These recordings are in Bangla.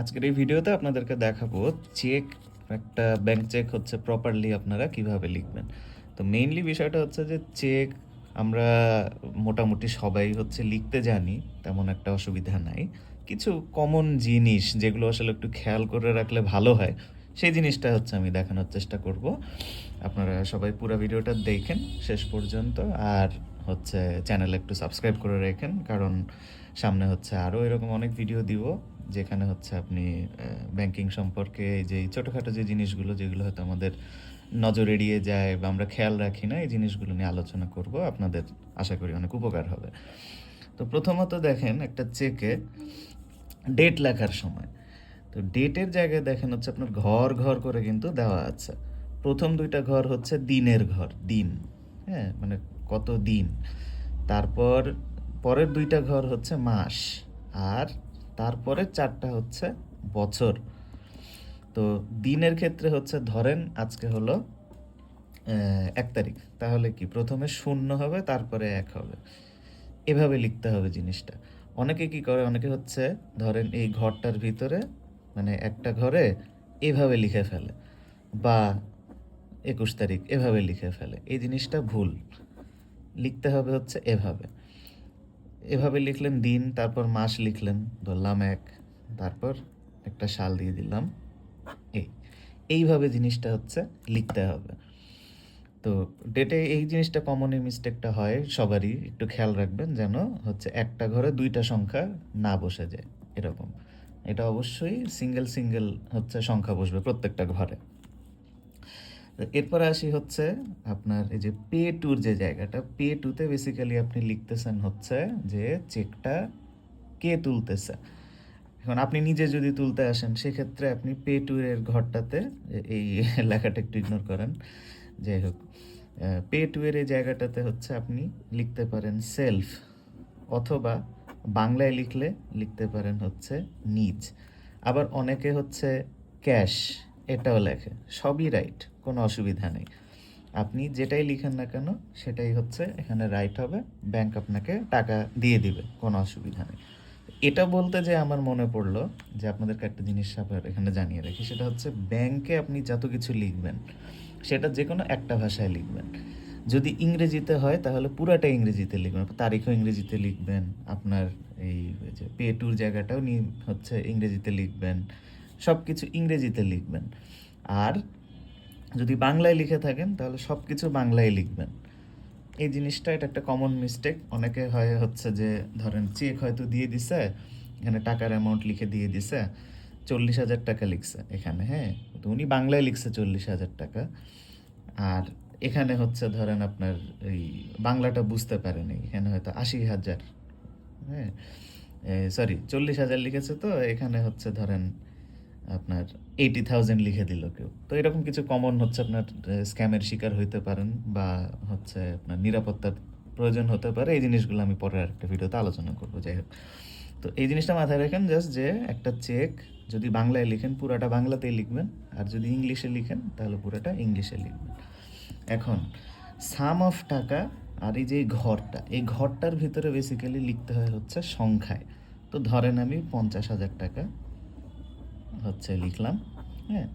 আজকের এই ভিডিওতে আপনাদেরকে দেখাবো চেক একটা ব্যাংক চেক হচ্ছে প্রপারলি আপনারা কীভাবে লিখবেন। তো মেইনলি বিষয়টা হচ্ছে যে চেক আমরা মোটামুটি সবাই হচ্ছে লিখতে জানি, তেমন একটা অসুবিধা নাই। কিছু কমন জিনিস যেগুলো আসলে একটু খেয়াল করে রাখলে ভালো হয়, সেই জিনিসটা হচ্ছে আমি দেখানোর চেষ্টা করব। আপনারা সবাই পুরো ভিডিওটা দেখেন শেষ পর্যন্ত। আর হচ্ছে চ্যানেল একটু সাবস্ক্রাইব করে রেখেন, কারণ সামনে হচ্ছে আরও এরকম অনেক ভিডিও দিব, যেখানে হচ্ছে আপনি ব্যাংকিং সম্পর্কে যে ছোটোখাটো যে জিনিসগুলো, যেগুলো হয়তো আমাদের নজর এড়িয়ে যায় বা আমরা খেয়াল রাখি না, এই জিনিসগুলো নিয়ে আলোচনা করব, আপনাদের আশা করি অনেক উপকার হবে। তো প্রথমত দেখেন একটা চেকে ডেট লেখার সময়। তো ডেটের জায়গায় দেখেন হচ্ছে আপনার ঘর ঘর করে কিন্তু দেওয়া আছে। প্রথম দুইটা ঘর হচ্ছে দিনের ঘর, দিন হ্যাঁ? মানে কত দিন তারপর পরের দুইটা ঘর হচ্ছে মাস আর তারপরে চারটা হচ্ছে বছর। তো দিনের ক্ষেত্রে হচ্ছে ধরেন আজকে হলো এক তারিখ। তাহলে কি প্রথমে শূন্য হবে, তারপরে এক হবে? এভাবে লিখতে হবে জিনিসটা। অনেকে কি করে? অনেকে হচ্ছে ধরেন এই ঘরটার ভিতরে মানে একটা ঘরে এভাবে লিখে ফেলে বা একুশ তারিখ এভাবে লিখে ফেলে। এই জিনিসটা ভুল। লিখতে হবে হচ্ছে এভাবে। এভাবে লিখলেন দিন, তারপর মাস লিখলেন, ধরলাম এক, তারপর একটা সাল দিয়ে দিলাম এই এইভাবে জিনিসটা হচ্ছে লিখতে হবে। তো ডেটে এই জিনিসটা কমনই মিস্টেকটা হয় সবারই, একটু খেয়াল রাখবেন যেন হচ্ছে একটা ঘরে দুইটা সংখ্যা না বসে যায়, এরকম। এটা অবশ্যই সিঙ্গেল সিঙ্গেল হচ্ছে সংখ্যা বসবে প্রত্যেকটা ঘরে। এরপরে আসি হচ্ছে আপনার এই যে পে টুর যে জায়গাটা পে টুতে বেসিক্যালি আপনি লিখতেছেন হচ্ছে যে চেকটা কে তুলতেছে? এখন আপনি নিজে যদি তুলতে আসেন, সেক্ষেত্রে আপনি পে টুয়ের ঘরটাতে এই লেখাটা একটু ইগনোর করেন। যাই হোক পে টুয়ের এই জায়গাটাতে হচ্ছে আপনি লিখতে পারেন সেলফ অথবা বাংলায় লিখলে লিখতে পারেন হচ্ছে নিজ। আবার অনেকে হচ্ছে ক্যাশ এটাও লেখে। সবই রাইট কোনো অসুবিধা নেই। আপনি যেটাই লিখেন না কেন, সেটাই হচ্ছে এখানে রাইট হবে ব্যাংক আপনাকে টাকা দিয়ে দিবে, কোনো অসুবিধা নেই। এটা বলতে যে আমার মনে পড়ল যে আপনাদেরকে একটা জিনিস আবার এখানে জানিয়ে রাখি, সেটা হচ্ছে ব্যাংকে আপনি যত কিছু লিখবেন, সেটা যে কোনো একটা ভাষায় লিখবেন। যদি ইংরেজিতে হয়, তাহলে পুরাটা ইংরেজিতে লিখবেন, তারিখও ইংরেজিতে লিখবেন, আপনার এই যে পে টুর জায়গাটাও নিয়ে হচ্ছে ইংরেজিতে লিখবেন। সব কিছু ইংরেজিতে লিখবেন। আর যদি বাংলায় লিখে থাকেন, তাহলে সব কিছু বাংলায় লিখবেন। এই জিনিসটা এটা একটা কমন মিস্টেক অনেকে হয় হচ্ছে যে, ধরেন চেক হয়তো দিয়ে দিছে, এখানে টাকার অ্যামাউন্ট লিখে দিয়ে দিছে, চল্লিশ হাজার টাকা লিখছে এখানে হ্যাঁ? তো উনি বাংলায় লিখছে চল্লিশ হাজার টাকা। আর এখানে হচ্ছে ধরেন আপনার এই বাংলাটা বুঝতে পারেনি, এখানে হয়তো আশি হাজার হ্যাঁ? সরি চল্লিশ হাজার লিখেছে তো, এখানে হচ্ছে ধরেন আপনার এইটি থাউজেন্ড লিখে দিল কেউ। তো এরকম কিছু কমন হচ্ছে আপনার স্ক্যামের শিকার হইতে পারেন বা হচ্ছে আপনার নিরাপত্তার প্রয়োজন হতে পারে। এই জিনিসগুলো আমি পরে একটা ভিডিওতে আলোচনা করব, যাই হোক। তো এই জিনিসটা মাথায় রাখেন জাস্ট যে একটা চেক যদি বাংলায় লিখেন, পুরাটা বাংলাতেই লিখবেন। আর যদি ইংলিশে লিখেন, তাহলে পুরোটা ইংলিশে লিখবেন। এখন সাম অফ টাকা আর এই যে ঘরটা, এই ঘরটার ভিতরে বেসিক্যালি লিখতে হয় হচ্ছে সংখ্যায়। তো ধরেন আমি পঞ্চাশ হাজার টাকা হচ্ছে লিখলাম হ্যাঁ?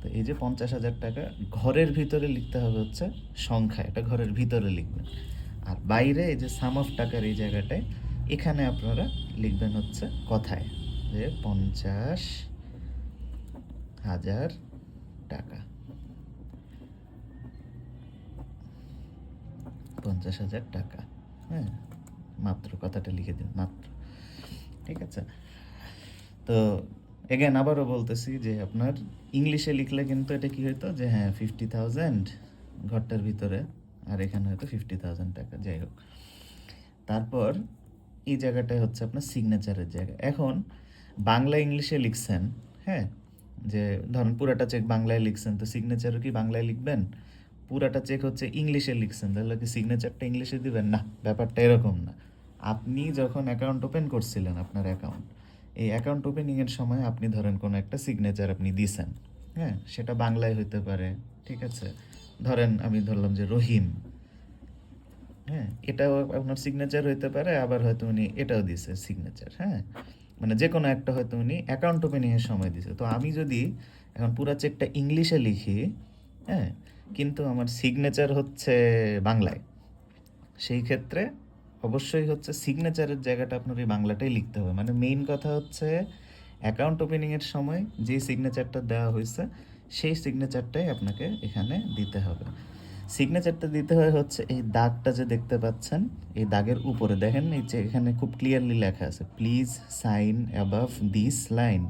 তো এই যে পঞ্চাশ হাজার টাকা ঘরের ভিতরে লিখতে হবে হচ্ছে সংখ্যা, এটা ঘরের ভিতরে লিখবেন। আর বাইরে এই যে সাম অফ টাকার এই জায়গাটায়, এখানে আপনারা লিখবেন হচ্ছে কথায় যে পঞ্চাশ হাজার টাকা। পঞ্চাশ হাজার টাকা হ্যাঁ? মাত্র, কথাটা লিখে দিন, মাত্র। ঠিক আছে? তো এগেন আবারও বলতেছি যে আপনার ইংলিশে লিখলে কিন্তু এটা কি হইতো? যে হ্যাঁ ফিফটি থাউজেন্ড ঘরটার ভিতরে, আর এখানে হয়তো ফিফটি থাউজেন্ড টাকা, যাই হোক। তারপর এই জায়গাটায় হচ্ছে আপনার সিগনেচারের জায়গা। এখন বাংলা ইংলিশে লিখছেন হ্যাঁ? যে ধরুন পুরাটা চেক বাংলায় লিখছেন, তো সিগনেচারও কি বাংলায় লিখবেন? পুরাটা চেক হচ্ছে ইংলিশে লিখছেন, তাহলে কি সিগনেচারটা ইংলিশে দিবেন? না, ব্যাপারটা এরকম না। আপনি যখন অ্যাকাউন্ট ওপেন করছিলেন আপনার অ্যাকাউন্ট এই অ্যাকাউন্ট ওপেনিংয়ের সময় আপনি ধরেন কোনো একটা সিগনেচার আপনি দিছেন হ্যাঁ? সেটা বাংলায় হইতে পারে, ঠিক আছে? ধরেন আমি ধরলাম যে রহিম হ্যাঁ? এটাও আপনার সিগনেচার হইতে পারে, আবার হয়তো উনি এটাও দিছে সিগনেচার হ্যাঁ? মানে যে কোনো একটা হয়তো উনি অ্যাকাউন্ট ওপেনিংয়ের সময় দিছে। তো আমি যদি এখন পুরো চেকটা ইংলিশে লিখি হ্যাঁ? কিন্তু আমার সিগনেচার হচ্ছে বাংলায়, সেই ক্ষেত্রে অবশ্যই হচ্ছে সিগনেচারের জায়গাটা আপনার এই বাংলাটাই লিখতে হবে। মানে মেইন কথা হচ্ছে অ্যাকাউন্ট ওপেনিংয়ের সময় যে সিগনেচারটা দেওয়া হয়েছে, সেই সিগনেচারটাই আপনাকে এখানে দিতে হবে। সিগনেচারটা দিতে হয় হচ্ছে এই দাগটা যে দেখতে পাচ্ছেন, এই দাগের উপরে। দেখেন এই যে এখানে খুব ক্লিয়ারলি লেখা আছে please sign above this line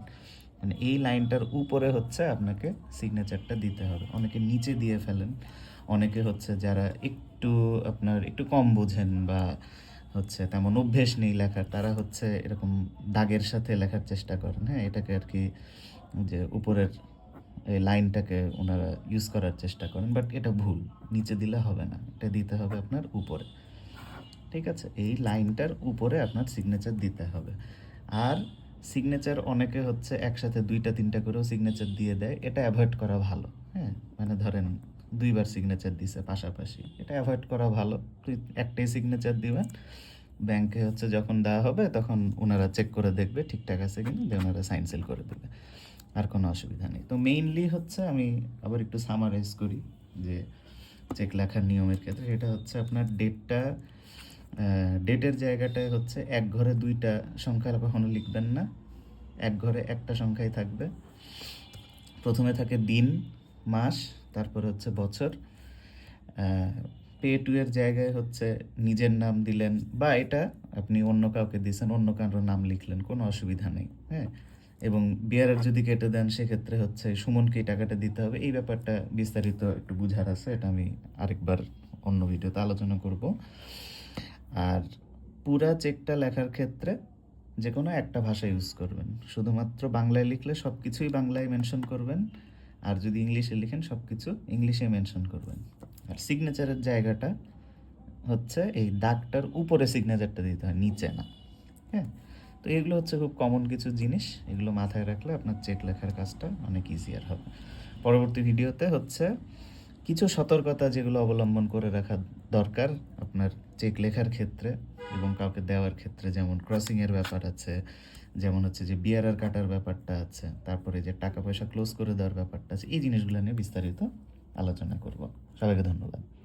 মানে এই লাইনটার উপরে হচ্ছে আপনাকে সিগনেচারটা দিতে হবে। অনেকে নিচে দিয়ে ফেলেন, অনেকে হচ্ছে যারা একটু আপনার একটু কম বোঝেন বা হচ্ছে তেমন অভ্যেস নেই লেখার। তারা হচ্ছে এরকম দাগের সাথে লেখার চেষ্টা করেন হ্যাঁ? এটাকে আর কি যে উপরের এই লাইনটাকে ওনারা ইউজ করার চেষ্টা করেন বাট এটা ভুল। নিচে দিলে হবে না, এটা দিতে হবে আপনার উপরে। ঠিক আছে? এই লাইনটার উপরে আপনার সিগনেচার দিতে হবে। আর সিগনেচার অনেকে হচ্ছে একসাথে দুইটা, তিনটা করেও সিগনেচার দিয়ে দেয়, এটা অ্যাভয়েড করা ভালো হ্যাঁ? মানে ধরেন দুইবার সিগনেচার দিছে পাশাপাশি। এটা অ্যাভয়েড করা ভালো। একটাই সিগনেচার দিবেন ব্যাংকে হচ্ছে যখন দেওয়া হবে, তখন ওনারা চেক করে দেখবে ঠিকঠাক আছে কিনা, দিয়ে ওনারা সাইন সেল করে দেবে। আর কোনো অসুবিধা নেই। তো মেইনলি হচ্ছে আমি আবার একটু সামারাইজ করি যে চেক লেখার নিয়মের ক্ষেত্রে। এটা হচ্ছে আপনার ডেটটা ডেটের জায়গাটায় হচ্ছে এক ঘরে দুইটা সংখ্যা কখনো লিখবেন না। এক ঘরে একটা সংখ্যাই থাকবে। প্রথমে থাকে দিন মাস, তারপর হচ্ছে বছর। পে টু এর জায়গায় হচ্ছে নিজের নাম দিলেন বা এটা আপনি অন্য কাউকে দিয়েছেন, অন্য কারোর নাম লিখলেন, কোনো অসুবিধা নেই হ্যাঁ? এবং বিয়ারের যদি কেটে দেন, সেক্ষেত্রে হচ্ছে সুমনকে টাকাটা দিতে হবে। এই ব্যাপারটা বিস্তারিত একটু বুঝার আছে, এটা আমি আরেকবার অন্য ভিডিওতে আলোচনা করব। আর পুরা চেকটা লেখার ক্ষেত্রে যে কোনো একটা ভাষা ইউজ করবেন। শুধুমাত্র বাংলায় লিখলে সব কিছুই বাংলায় মেনশন করবেন। আর যদি ইংলিশে লিখেন সব কিছু ইংলিশে মেনশন করবেন। আর সিগনেচারের জায়গাটা হচ্ছে এই দাগটার উপরে সিগনেচারটা দিতে হয়, নিচে না। হ্যাঁ? তো এগুলো হচ্ছে খুব কমন কিছু জিনিস, এগুলো মাথায় রাখলে আপনার চেক লেখার কাজটা অনেক ইজিয়ার হবে। পরবর্তী ভিডিওতে হচ্ছে কিছু সতর্কতা যেগুলো অবলম্বন করে রাখা দরকার আপনার চেক লেখার ক্ষেত্রে এবং কাউকে দেওয়ার ক্ষেত্রে, যেমন ক্রসিংয়ের ব্যাপার আছে যেমন হচ্ছে যে বিয়ারার কাটার ব্যাপারটা আছে, তারপরে যে টাকা পয়সা ক্লোজ করে দেওয়ার ব্যাপারটা আছে, এই জিনিসগুলো নিয়ে বিস্তারিত আলোচনা করব। সবাইকে ধন্যবাদ।